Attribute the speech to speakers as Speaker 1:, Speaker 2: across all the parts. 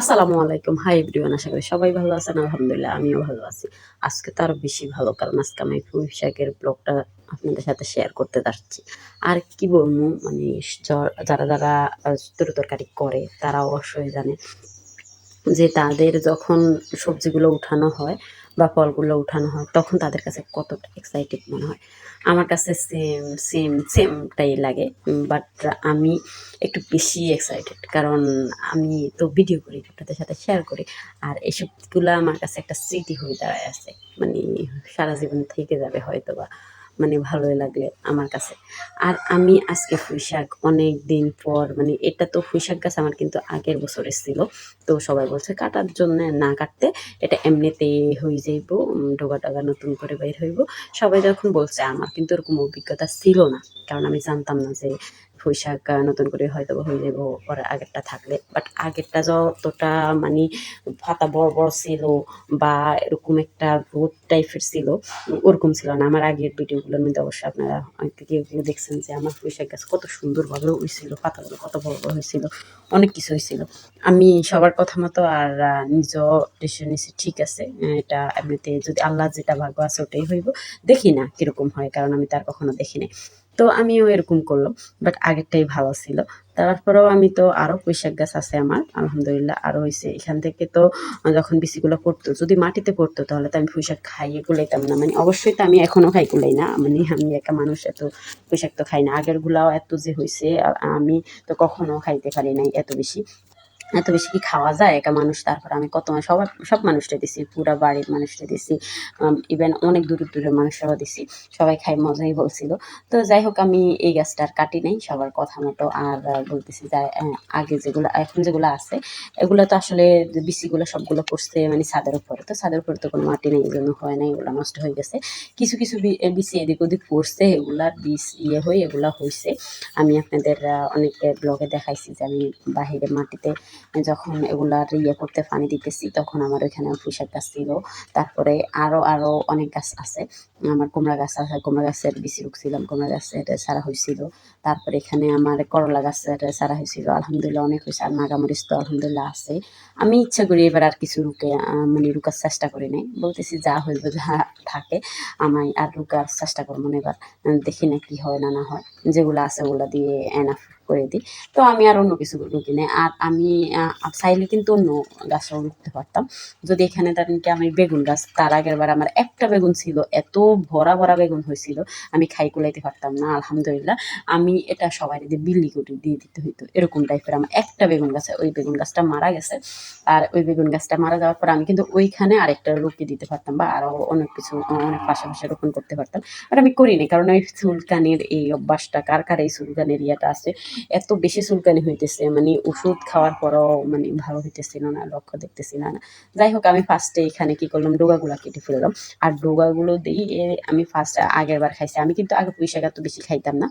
Speaker 1: আসসালামু আলাইকুম। Hi everyone আশা করি সবাই ভালো আছেন। আলহামদুলিল্লাহ, আমিও ভালো আছি। আজকে তো আরও বেশি ভালো, কারণ আজকে আমি ফুল শাকের ব্লগটা আপনাদের সাথে শেয়ার করতে যাচ্ছি। আর কি বলব মানে যারা যারা তরকারি করে তারা অবশ্যই জানে। যে তাদের যখন সবজিগুলো উঠানো হয় বা ফলগুলো উঠানো হয়, তখন তাদের কাছে কতটা এক্সাইটেড মনে হয়। আমার কাছে সেম সেম সেমটাই লাগে বাট আমি একটু বেশি এক্সাইটেড কারণ আমি তো ভিডিও করি, আপনাদের সাথে শেয়ার করি, আর এসবগুলো আমার কাছে একটা স্মৃতি হয়ে দাঁড়ায় আছে। মানে সারা জীবন থেকে যাবে হয়তো বা মানে ভালোই লাগলে আমার কাছে। আর আমি আজকে পুঁইশাক অনেক দিন পর মানে এটা তো পুঁইশাক গাছ আমার কিন্তু আগের বছরের ছিল তো সবাই বলছে কাটার জন্য না কাটতে, এটা এমনিতেই হয়ে যাইব ডোগা টাগা নতুন করে বের হইব। সবাই যখন বলছে, আমার কিন্তু এরকম অভিজ্ঞতা ছিল না। কারণ আমি জানতাম না যে পুঁইশাক নতুন করে হয়তো হয়ে যাব পরে আগেরটা থাকলে। বাট আগেরটা যতটা মানে ফাতা বড় বড় ছিল বা এরকম একটা রোদ টাইপের ছিল, ওরকম ছিল না। আমার আগের ভিডিওগুলোর মধ্যে অবশ্যই আপনারা কেউ দেখছেন যে আমার পুঁইশাক গাছ কত সুন্দরভাবে হয়েছিল, পাতাগুলো কত বড় বড় হয়েছিল, অনেক কিছু হয়েছিল। আমি সবার কথা মতো আর নিজেও ডিসিশন নিছি, ঠিক আছে এটা এমনিতে যদি আল্লাহ যেটা ভাগ্য আছে ওটাই হইব। দেখি না কীরকম হয়, কারণ আমি তার কখনো দেখি নাই। তো আমিও এরকম করলাম বাট আগেরটাই ভালো ছিল। তারপরেও আমি তো আরও পুঁইশাক গাছ আছে আমার, আলহামদুলিল্লাহ আরও হয়েছে এখান থেকে তো যখন বিচিগুলো পড়তো, যদি মাটিতে পড়তো, তাহলে তো আমি পুঁইশাক খাইয়ে কুলাইতাম না। মানে অবশ্যই তো আমি এখনও খাই কুলাই না। মানে আমি একা মানুষ, এত পুঁইশাক তো খাই না। আগের গুলাও এত যে হয়েছে আমি তো কখনো খাইতে পারি নাই এত বেশি। এত বেশি কি খাওয়া যায়? একা মানুষ, তারপর আমি কত সবার, সব মানুষটা দিছি, পুরা বাড়ির মানুষটা দিছি ইভেন অনেক দূরের দূরের মানুষরাও দিছি, সবাই খাই মজাই বলছিল। তো যাই হোক, আমি এই গাছটা আর কাটি নাই, সবার কথা মতো। আর বলতেছি যে আগে যেগুলো, এখন যেগুলো আছে, এগুলো তো আসলে বিচিগুলো সবগুলো পড়ছে মানে ছাদের উপরে। তো ছাদের উপরে তো কোনো মাটি নেই, এই জন্য হয় না এগুলো নষ্ট হয়ে গেছে। কিছু কিছু বিচি এদিক ওদিক পড়ছে এগুলার বীজ ইয়ে হয়ে এগুলা হয়েছে আমি আপনাদের অনেক ব্লগে দেখাইছি যে, আমি বাহিরে মাটিতে যখন এগুলার ইয়ে করতে পানি দিতেছি, তখন আমার ওইখানে পুঁইশাক গাছ ছিল। তারপরে আরও আরও অনেক গাছ আছে। আমার কুমড়া গাছ আছে, কুমড়া গাছের বিচি রুখছিলাম, কুমড়া গাছের সারা হয়েছিল। তারপরে এখানে আমার করলা গাছের সারা হয়েছিল। আলহামদুলিল্লাহ অনেক হয়েছে, আর নাগামরিচ তো আলহামদুলিল্লাহ আছে। আমি ইচ্ছা করি এবার আর কিছু রুকে মানে রুকার চেষ্টা করি নাই। বলতেছি যা হইব যা থাকে আমি আর রুকার চেষ্টা করব এবার। দেখি না কি হয় না না হয়। যেগুলো আছে ওগুলো দিয়ে এনাফ করে দিই। তো আমি আর অন্য কিছু রুকি নাই। আর আমি চাইলে কিন্তু অন্য গাছও রুখতে পারতাম। যদি এখানে ধরেন কি আমি বেগুন গাছ, তার আগের বার আমার একটা বেগুন ছিল, এত ভরা ভরা বেগুন হয়েছিল, আমি খাই কুলাইতে পারতাম না, আলহামদুলিল্লাহ। আমি এটা সবাই দিয়ে বিল্লি করে দিয়ে দিতে হইতো, এরকম টাইপের আমার একটা বেগুন গাছে, ওই বেগুন গাছটা মারা গেছে। আর ওই বেগুন গাছটা মারা যাওয়ার পর আমি কিন্তু ওইখানে আরেকটা রুকি দিতে পারতাম বা আরও অনেক কিছু অনেক পাশাপাশি রোপণ করতে পারতাম। আর আমি করিনি, কারণ ওই চুলকানির এই অভ্যাসটা, কার কার এই চুলকানির ইয়েটা আছে এত বেশি চুলকানি হইতেছে মানে ওষুধ খাওয়ার পরও মানে ভালো হইতেছিল না লক্ষ্য দেখতেছি না যাই হোক, আমি ফার্স্টে এখানে কি করলাম, ডোগাগুলো কেটে ফেললাম। আর ডোগাগুলো দিয়ে আমি ফার্স্ট আগের বার খাইছি। আমি কিন্তু আগে পুঁই শাক বেশি খাইতাম না।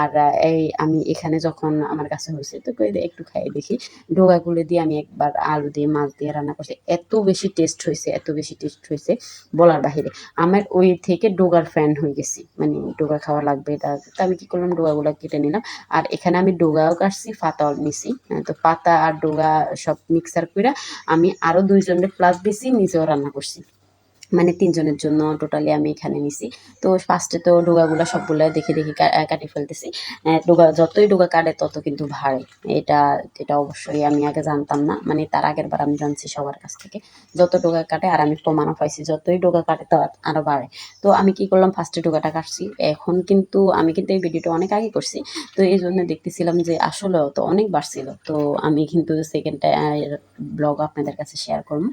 Speaker 1: আর এই আমি এখানে যখন আমার কাছে হয়েছে, তো একটু খাই দেখি। ডোগাগুলো দিয়ে আমি একবার আলু দিয়ে, মাছ দিয়ে রান্না করছি। এত বেশি টেস্ট হয়েছে এত বেশি টেস্ট হয়েছে বলার বাহিরে। আমার ওই থেকে ডোগার ফ্যান হয়ে গেছি। মানে ডোগা খাওয়া লাগবে তো আমি কি করলাম, ডোগাগুলো কেটে নিলাম। আর এখানে আমি ডোগাও কাটছি পাতাও নিছি। আহ, তো পাতা আর ডোগা সব মিক্সার করে আমি আরও দুইজনের প্লাস দিছি নিজেও রান্না করছি। মানে তিনজনের জন্য টোটালি আমি এখানে নিছি। তো ফার্স্টে তো ডোগাগুলো সবগুলো দেখে দেখে কাটি ফেলতেছি। ডোগা যতই ডোগা কাটে, তত কিন্তু ভারী। এটা এটা অবশ্যই আমি আগে জানতাম না। মানে তার আগের বার আমি জানছি সবার কাছ থেকে। যত ডোগা কাটে, আর আমি প্রমাণও পাইছি, যতই ডোগা কাটে তো আরও বাড়ে। তো আমি কি করলাম ফার্স্টে ডোগাটা কাটছি। এখন কিন্তু আমি কিন্তু এই ভিডিওটা অনেক আগে করছি। তো এই জন্য দেখতেছিলাম যে আসলেও তো অনেক বাড়ছিল। তো আমি কিন্তু সেকেন্ড ব্লগ আপনাদের কাছে শেয়ার করব।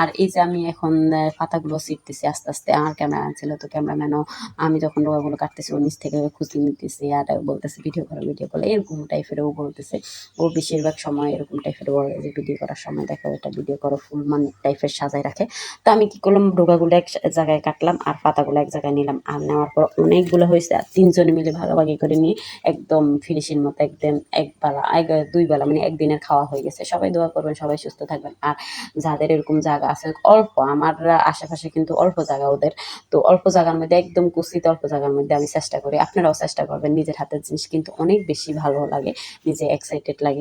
Speaker 1: আর এই যে আমি এখন পাতাগুলো ছিটতেছি আস্তে আস্তে, আমার ক্যামেরা ছিল তো ক্যামেরাম্যানও আমি যখন ডোকাগুলো কাটতেছি, ও নিচ থেকে খুশি নিতেছি আর বলতেছে, ভিডিও করো ভিডিও করো। এরকম টাইপের ও বলতেছে। ও বেশিরভাগ সময় এরকম টাইপের বলে যে ভিডিও করার সময় দেখো এটা ভিডিও করো ফুল মানে টাইপের সাজায় রাখে। তো আমি কি করলাম ডোকাগুলো এক জায়গায় কাটলাম আর পাতাগুলো এক জায়গায় নিলাম। আর নেওয়ার পর অনেকগুলো হয়েছে, আর তিনজনে মিলে ভাগাভাগি করে নিয়ে একদম ফিনিশিং মতো একদম এক বেলা, এক, দুই বেলা মানে একদিনের খাওয়া হয়ে গেছে। সবাই দোয়া করবেন, সবাই সুস্থ থাকবেন। আর যাদের এরকম জায়গা আছে, অল্প আমার আশেপাশে কিন্তু অল্প জায়গা ওদের। তো অল্প জায়গার মধ্যে একদম কুচিত অল্প জায়গার মধ্যে আমি চেষ্টা করি। আপনারাও চেষ্টা করবেন নিজের হাতের জিনিস কিন্তু অনেক বেশি ভালো লাগে, নিজে এক্সাইটেড লাগে।